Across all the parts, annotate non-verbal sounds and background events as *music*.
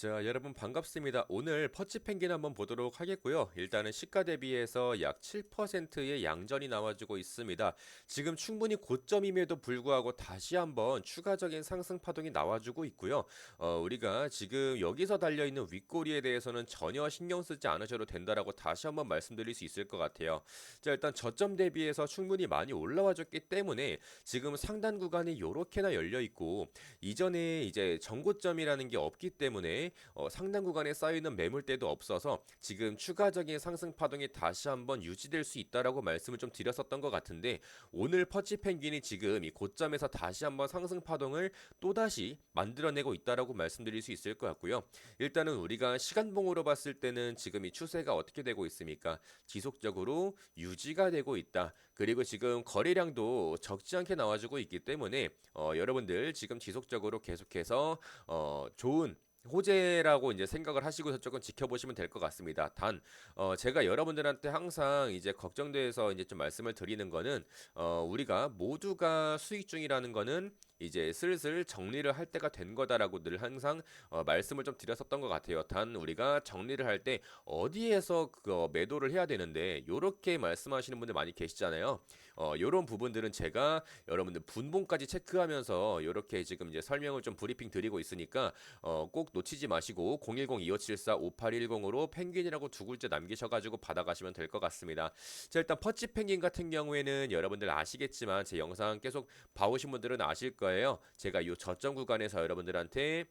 자, 여러분 반갑습니다. 오늘 퍼치 펭귄 한번 보도록 하겠고요. 일단은 시가 대비해서 약 7%의 양전이 나와주고 있습니다. 지금 충분히 고점임에도 불구하고 다시 한번 추가적인 상승 파동이 나와주고 있고요. 어, 우리가 지금 여기서 달려 있는 윗꼬리에 대해서는 전혀 신경 쓰지 않으셔도 된다라고 다시 한번 말씀드릴 수 있을 것 같아요. 자, 일단 저점 대비해서 충분히 많이 올라와줬기 때문에 지금 상단 구간이 요렇게나 열려 있고 이전에 이제 정고점이라는 게 없기 때문에 어, 상단 구간에 쌓여있는 매물대도 없어서 지금 추가적인 상승 파동이 다시 한번 유지될 수 있다라고 말씀을 좀 드렸었던 것 같은데 오늘 퍼치 펭귄이 지금 이 고점에서 다시 한번 상승 파동을 또 다시 만들어내고 있다라고 말씀드릴 수 있을 것 같고요. 일단은 우리가 시간봉으로 봤을 때는 지금 이 추세가 어떻게 되고 있습니까? 지속적으로 유지가 되고 있다. 그리고 지금 거래량도 적지 않게 나와주고 있기 때문에 어, 여러분들 지금 지속적으로 계속해서 어, 좋은 호재라고 이제 생각을 하시고 조금 지켜보시면 될 것 같습니다. 단, 어, 제가 여러분들한테 항상 이제 걱정돼서 이제 좀 말씀을 드리는 거는, 어, 우리가 모두가 수익 중이라는 거는 이제 슬슬 정리를 할 때가 된 거다라고 늘 항상 어, 말씀을 좀 드렸었던 것 같아요. 단, 우리가 정리를 할 때 어디에서 그 매도를 해야 되는데, 요렇게 말씀하시는 분들 많이 계시잖아요. 어, 요런 부분들은 제가 여러분들 분봉까지 체크하면서 요렇게 지금 이제 설명을 좀 브리핑 드리고 있으니까, 어, 꼭 놓치지 마시고 010-2574-5810으로 펭귄이라고 두 글자 남기셔가지고 받아가시면 될 것 같습니다. 자 일단 퍼치 펭귄 같은 경우에는 여러분들 아시겠지만 제 영상 계속 봐오신 분들은 아실 거예요. 제가 이 저점 구간에서 여러분들한테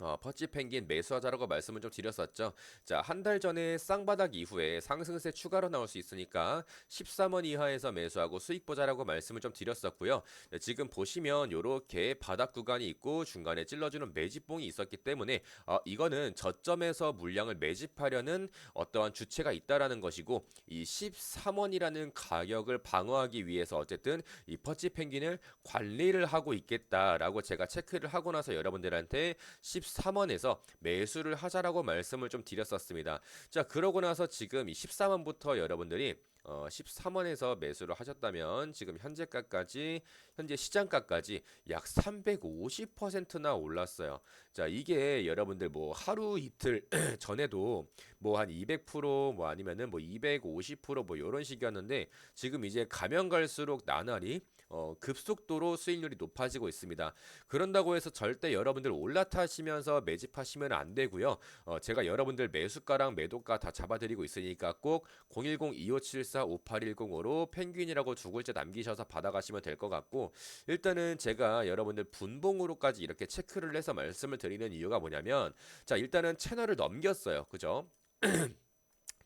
어, 퍼치 펭귄 매수하자라고 말씀을 좀 드렸었죠. 자, 한 달 전에 쌍바닥 이후에 상승세 추가로 나올 수 있으니까 13원 이하에서 매수하고 수익 보자라고 말씀을 좀 드렸었고요. 네, 지금 보시면 요렇게 바닥 구간이 있고 중간에 찔러주는 매집봉이 있었기 때문에 어, 이거는 저점에서 물량을 매집하려는 어떠한 주체가 있다라는 것이고 이 13원이라는 가격을 방어하기 위해서 어쨌든 이 퍼치 펭귄을 관리를 하고 있겠다라고 제가 체크를 하고 나서 여러분들한테 13원에서 매수를 하자라고 말씀을 좀 드렸었습니다. 자, 그러고 나서 지금 이 14원부터 여러분들이 어, 13원에서 매수를 하셨다면 지금 현재가까지 현재 시장가까지 약 350%나 올랐어요. 자, 이게 여러분들 뭐 하루 이틀 *clears throat* 전에도 뭐 한 200%뭐 아니면은 뭐 250%뭐 이런 식이었는데 지금 이제 가면 갈수록 나날이 어, 급속도로 수익률이 높아지고 있습니다. 그런다고 해서 절대 여러분들 올라타시면서 매집하시면 안 되고요. 어, 제가 여러분들 매수가랑 매도가 다 잡아드리고 있으니까 꼭 010-2574-5810으로 펭귄이라고 두 글자 남기셔서 받아가시면 될 것 같고 일단은 제가 여러분들 분봉으로까지 이렇게 체크를 해서 말씀을 드리는 이유가 뭐냐면 자 일단은 채널을 넘겼어요. 그죠? *clears throat*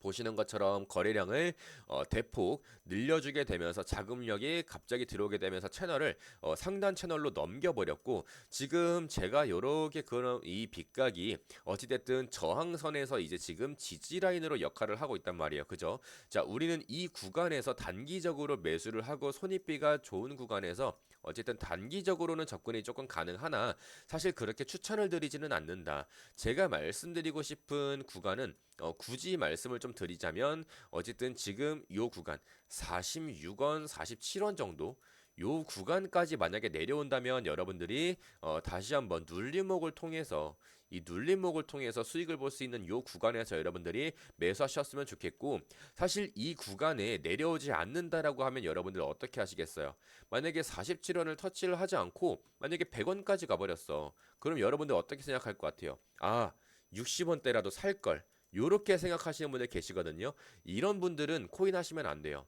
보시는 것처럼 거래량을 어, 대폭 늘려주게 되면서 자금력이 갑자기 들어오게 되면서 채널을 어, 상단 채널로 넘겨버렸고 지금 제가 요렇게 그런 이 빗각이 어찌됐든 저항선에서 이제 지금 지지 라인으로 역할을 하고 있단 말이에요. 그죠? 자 우리는 이 구간에서 단기적으로 매수를 하고 손익비가 좋은 구간에서 어쨌든 단기적으로는 접근이 조금 가능하나 사실 그렇게 추천을 드리지는 않는다. 제가 말씀드리고 싶은 구간은 어, 굳이 말씀을 좀 드리자면 어쨌든 지금 요 구간 46원, 47원 정도 요 구간까지 만약에 내려온다면 여러분들이 어, 다시 한번 눌림목을 통해서 이 눌림목을 통해서 수익을 볼 수 있는 요 구간에서 여러분들이 매수하셨으면 좋겠고 사실 이 구간에 내려오지 않는다라고 하면 여러분들 어떻게 하시겠어요? 만약에 47원을 터치를 하지 않고 만약에 100원까지 가버렸어. 그럼 여러분들 어떻게 생각할 것 같아요? 아 60원대라도 살 걸. 요렇게 생각하시는 분들 계시거든요. 이런 분들은 코인 하시면 안 돼요.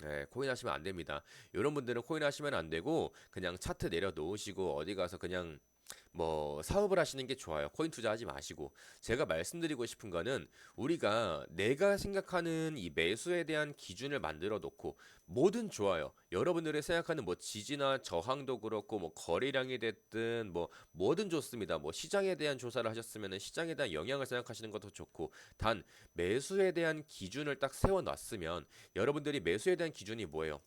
네, 코인 하시면 안 됩니다. 이런 분들은 코인 하시면 안 되고 그냥 차트 내려 놓으시고 어디 가서 그냥 뭐 사업을 하시는 게 좋아요. 코인 투자하지 마시고 제가 말씀드리고 싶은 거는 우리가 내가 생각하는 이 매수에 대한 기준을 만들어 놓고 뭐든 좋아요. 여러분들이 생각하는 뭐 지지나 저항도 그렇고 뭐 거래량이 됐든 뭐 뭐든 좋습니다. 뭐 시장에 대한 조사를 하셨으면 시장에 대한 영향을 생각하시는 것도 좋고 단 매수에 대한 기준을 딱 세워 놨으면 여러분들이 매수에 대한 기준이 뭐예요?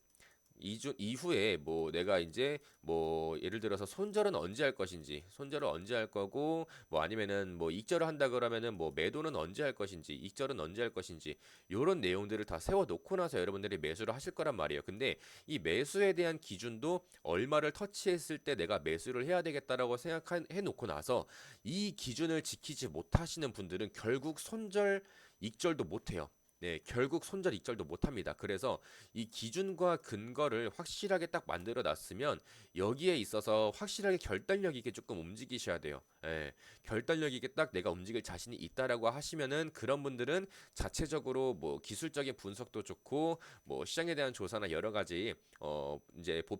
이주 이후에 뭐 내가 이제 뭐 예를 들어서 손절은 언제 할 것인지 손절을 언제 할 거고 뭐 아니면은 뭐 익절을 한다 그러면은 뭐 매도는 언제 할 것인지 익절은 언제 할 것인지 요런 내용들을 다 세워 놓고 나서 여러분들이 매수를 하실 거란 말이에요. 근데 이 매수에 대한 기준도 얼마를 터치했을 때 내가 매수를 해야 되겠다라고 생각해 놓고 나서 이 기준을 지키지 못하시는 분들은 결국 손절 익절도 못 해요. 네, 결국 손절 익절도 못 합니다. 그래서 이 기준과 근거를 확실하게 딱 만들어 놨으면 여기에 있어서 확실하게 결단력 있게 조금 움직이셔야 돼요. 예, 결단력 있게 딱 내가 움직일 자신이 있다라고 하시면은 그런 분들은 자체적으로 뭐 기술적인 분석도 좋고 뭐 시장에 대한 조사나 여러 가지 어 이제 보,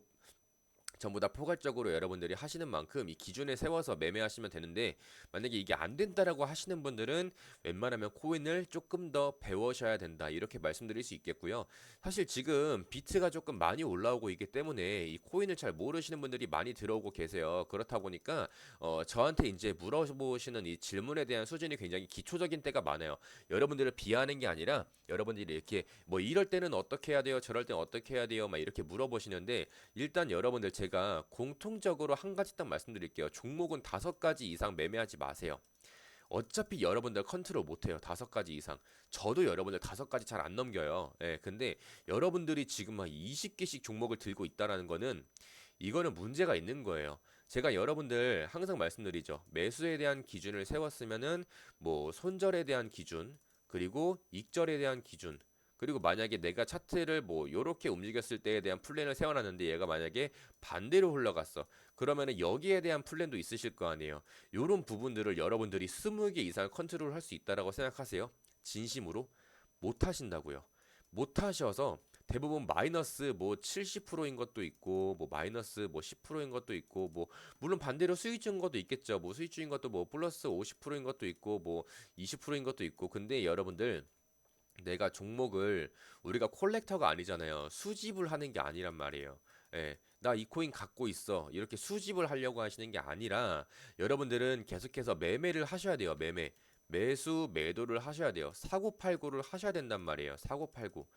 전부 다 포괄적으로 여러분들이 하시는 만큼 이 기준에 세워서 매매하시면 되는데 만약에 이게 안 된다라고 하시는 분들은 웬만하면 코인을 조금 더 배워셔야 된다 이렇게 말씀드릴 수 있겠고요. 사실 지금 비트가 조금 많이 올라오고 있기 때문에 이 코인을 잘 모르시는 분들이 많이 들어오고 계세요. 그렇다 보니까 어 저한테 이제 물어보시는 이 질문에 대한 수준이 굉장히 기초적인 때가 많아요. 여러분들을 비하하는 게 아니라 여러분들이 이렇게 뭐 이럴 때는 어떻게 해야 돼요? 저럴 때는 어떻게 해야 돼요? 막 이렇게 물어보시는데 일단 여러분들 제가 공통적으로 한 가지 딱 말씀드릴게요. 종목은 다섯 가지 이상 매매하지 마세요. 어차피 여러분들 컨트롤 못해요. 다섯 가지 이상. 저도 여러분들 다섯 가지 잘 안 넘겨요. 예, 근데 여러분들이 지금 한 20개씩 종목을 들고 있다라는 거는 이거는 문제가 있는 거예요. 제가 여러분들 항상 말씀드리죠. 매수에 대한 기준을 세웠으면은 뭐 손절에 대한 기준, 그리고 익절에 대한 기준, 그리고 만약에 내가 차트를 뭐 요렇게 움직였을 때에 대한 플랜을 세워놨는데 얘가 만약에 반대로 흘러갔어. 그러면은 여기에 대한 플랜도 있으실 거 아니에요. 요런 부분들을 여러분들이 20개 이상 컨트롤 할 수 있다라고 생각하세요? 진심으로? 못 하신다고요. 못 하셔서 대부분 마이너스 뭐 70%인 것도 있고 뭐 마이너스 뭐 10%인 것도 있고 뭐 물론 반대로 수익주인 것도 있겠죠. 뭐 수익주인 것도 뭐 플러스 50%인 것도 있고 뭐 20%인 것도 있고 근데 여러분들 내가 종목을 우리가 콜렉터가 아니잖아요. 수집을 하는 게 아니란 말이에요. 예. 나 이 코인 갖고 있어. 이렇게 수집을 하려고 하시는 게 아니라 여러분들은 계속해서 매매를 하셔야 돼요. 매매. 매수, 매도를 하셔야 돼요. 사고 팔고를 하셔야 된단 말이에요. 사고 팔고.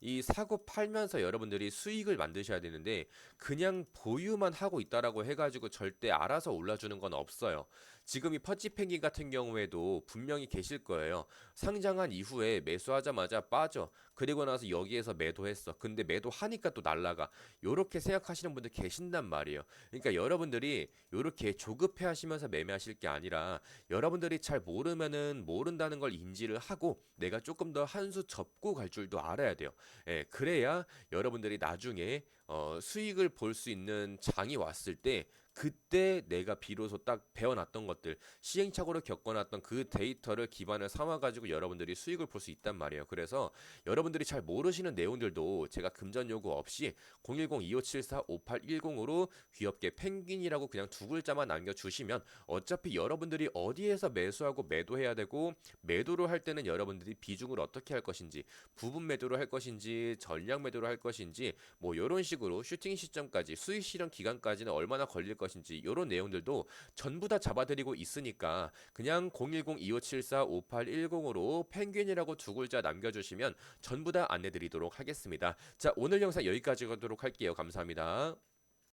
이 사고 팔면서 여러분들이 수익을 만드셔야 되는데 그냥 보유만 하고 있다라고 해가지고 절대 알아서 올라주는 건 없어요. 지금 이 퍼치 펭귄 같은 경우에도 분명히 계실 거예요. 상장한 이후에 매수하자마자 빠져. 그리고 나서 여기에서 매도했어. 근데 매도하니까 또 날라가. 요렇게 생각하시는 분들 계신단 말이에요. 그러니까 여러분들이 요렇게 조급해 하시면서 매매하실 게 아니라 여러분들이 잘 모르면은 모른다는 걸 인지를 하고 내가 조금 더 한 수 접고 갈 줄도 알아야 돼요. 예, 그래야 여러분들이 나중에 어, 수익을 볼 수 있는 장이 왔을 때 그때 내가 비로소 딱 배워놨던 것들 시행착오를 겪어놨던 그 데이터를 기반을 삼아가지고 여러분들이 수익을 볼 수 있단 말이에요. 그래서 여러분들이 잘 모르시는 내용들도 제가 금전 요구 없이 010-2574-5810으로 귀엽게 펭귄이라고 그냥 두 글자만 남겨주시면 어차피 여러분들이 어디에서 매수하고 매도해야 되고 매도를 할 때는 여러분들이 비중을 어떻게 할 것인지 부분 매도를 할 것인지 전량 매도를 할 것인지 뭐 이런 식으로 슈팅 시점까지 수익 실현 기간까지는 얼마나 걸릴 것인지 이런 내용들도 전부 다 잡아드리고 있으니까 그냥 010-2574-5810으로 펭귄이라고 두 글자 남겨주시면 전부 다 안내드리도록 하겠습니다. 자 오늘 영상 여기까지 가도록 할게요. 감사합니다.